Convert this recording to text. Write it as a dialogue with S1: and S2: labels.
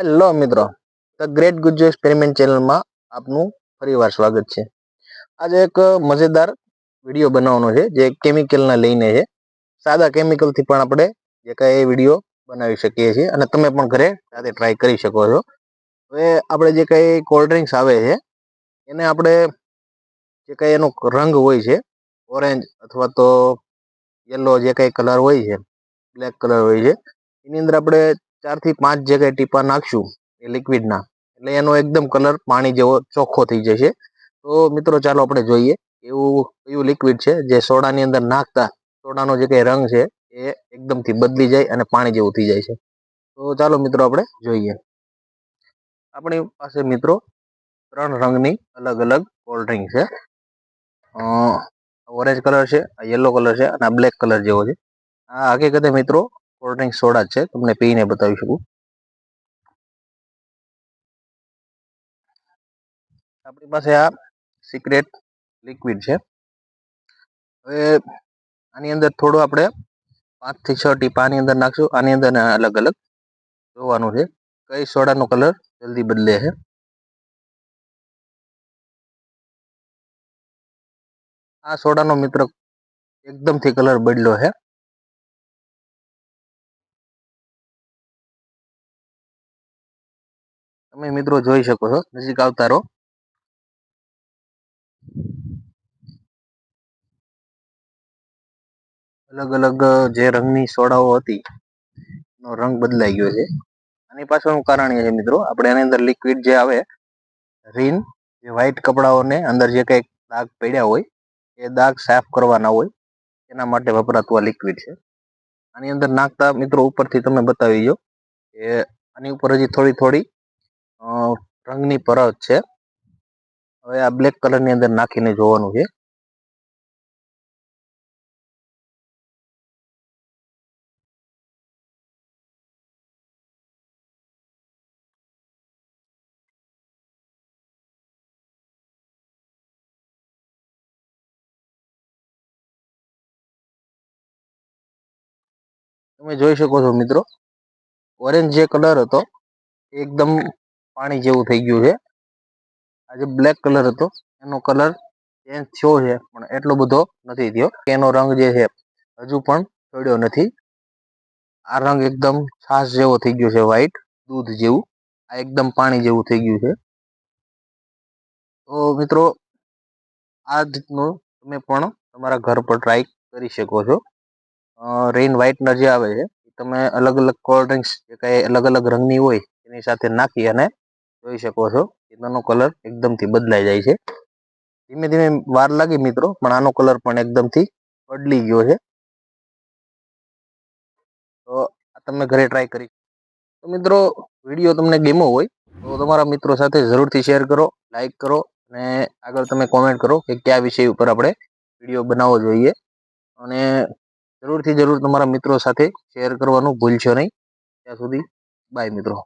S1: Hello મિત્રો the great Gujju experiment ચેનલમાં આપનું ફરીવાર સ્વાગત છે. આજે એક મજેદાર વીડિયો બનાવવાનો છે, જે કેમિકલના લઈને છે. સાદા કેમિકલથી પણ આપણે જે કાંઈ વીડિયો બનાવી શકીએ છીએ અને તમે પણ ઘરે સાથે ટ્રાય કરી શકો છો. હવે આપણે જે કાંઈ કોલ્ડ ડ્રિંક્સ આવે છે, એને આપણે જે કાંઈ એનો રંગ હોય છે ઓરેન્જ અથવા તો યલો જે કાંઈ કલર હોય છે બ્લેક કલર હોય છે, એની અંદર આપણે ચારથી પાંચ જગ્યાએ ટીપા નાખશું એ લિક્વિડના એટલે એનો એકદમ કલર પાણી જેવો ચોખ્ખો થઈ જશે. તો મિત્રો ચાલો આપણે જોઈએ. એવું કયું લિક્વિડ છે જે સોડાની અંદર નાખતા સોડાનો જે કંઈ રંગ છે એ એકદમથી બદલી જાય અને પાણી જેવું થઈ જાય છે. તો ચાલો મિત્રો આપણે જોઈએ. આપણી પાસે મિત્રો ત્રણ રંગની અલગ અલગ કોલ્ડ ડ્રિંક છે. ઓરેન્જ કલર છે, આ યલો કલર છે અને આ બ્લેક કલર જેવો છે. આ હકીકતે મિત્રો કોલ્ડ ડ્રિંક સોડા જ છે, તમને પીને બતાવી શકું. આપણી પાસે આ સિક્રેટ લિક્વિડ છે. હવે આની અંદર થોડું આપણે પાંચથી છ ટીપા આની અંદર નાખશું. આની અંદર અલગ અલગ જોવાનું છે. કઈ સોડાનો કલર જલ્દી બદલે છે. આ સોડાનો મિત્ર એકદમથી કલર બદલ્યો છે. તમે મિત્રો જોઈ શકો છો, નજીક આવતા રહો. અલગ અલગ જે રંગની સોડાઓ હતી, એનો રંગ બદલાઈ ગયો છે. આની પાછળનું કારણ એ છે મિત્રો, આપણે એની અંદર લિક્વિડ જે આવે, રીન, જે વ્હાઇટ કપડાઓને અંદર જે કંઈક દાગ પડ્યા હોય, એ દાગ સાફ કરવાના હોય, એના માટે વપરાતું આ લિક્વિડ છે. આની અંદર નાખતા મિત્રો ઉપરથી તમે બતાવી દો કે આની ઉપર હજી થોડી થોડી રંગની પરત છે. હવે આ બ્લેક કલરની અંદર નાખીને જોવાનું છે. તમે જોઈ શકો છો મિત્રો. ઓરેન્જ જે કલર હતો એકદમ પાણી જેવું થઈ ગયું છે. આ જે બ્લેક કલર હતો, એનો કલર ચેન્જ થયો છે, પણ એટલો બધો નથી થયો. એનો રંગ જે છે, હજુ પણ છોડ્યો નથી. આ રંગ એકદમ છાસ જેવો થઈ ગયો છે વ્હાઈટ દૂધ જેવું. આ એકદમ પાણી જેવું થઈ ગયું છે. તો મિત્રો, આ રીતનું તમે પણ તમારા ઘર પર ટ્રાય કરી શકો છો. રેઇન વ્હાઇટનર જે આવે છે તમે અલગ અલગ કોલ્ડ ડ્રિંક્સ જે કાંઈ અલગ અલગ રંગની હોય, એની સાથે નાખી અને જોઈ શકો છો એનો કલર એકદમથી બદલાઈ જાય છે. ધીમે ધીમે વાર લાગી મિત્રો, પણ આનો કલર પણ એકદમથી બદલી ગયો છે. તો આ તમે ઘરે ટ્રાય કરી તો મિત્રો વીડિયો તમને ગેમો હોય તો તમારા મિત્રો સાથે જરૂરથી શેર કરો લાઇક કરો અને આગળ તમે કોમેન્ટ કરો કે કયા વિષય ઉપર આપણે વીડિયો બનાવવો જોઈએ. અને જરૂરથી જરૂર તમારા મિત્રો સાથે શેર કરવાનું ભૂલશો નહીં. ત્યાં સુધી બાય મિત્રો.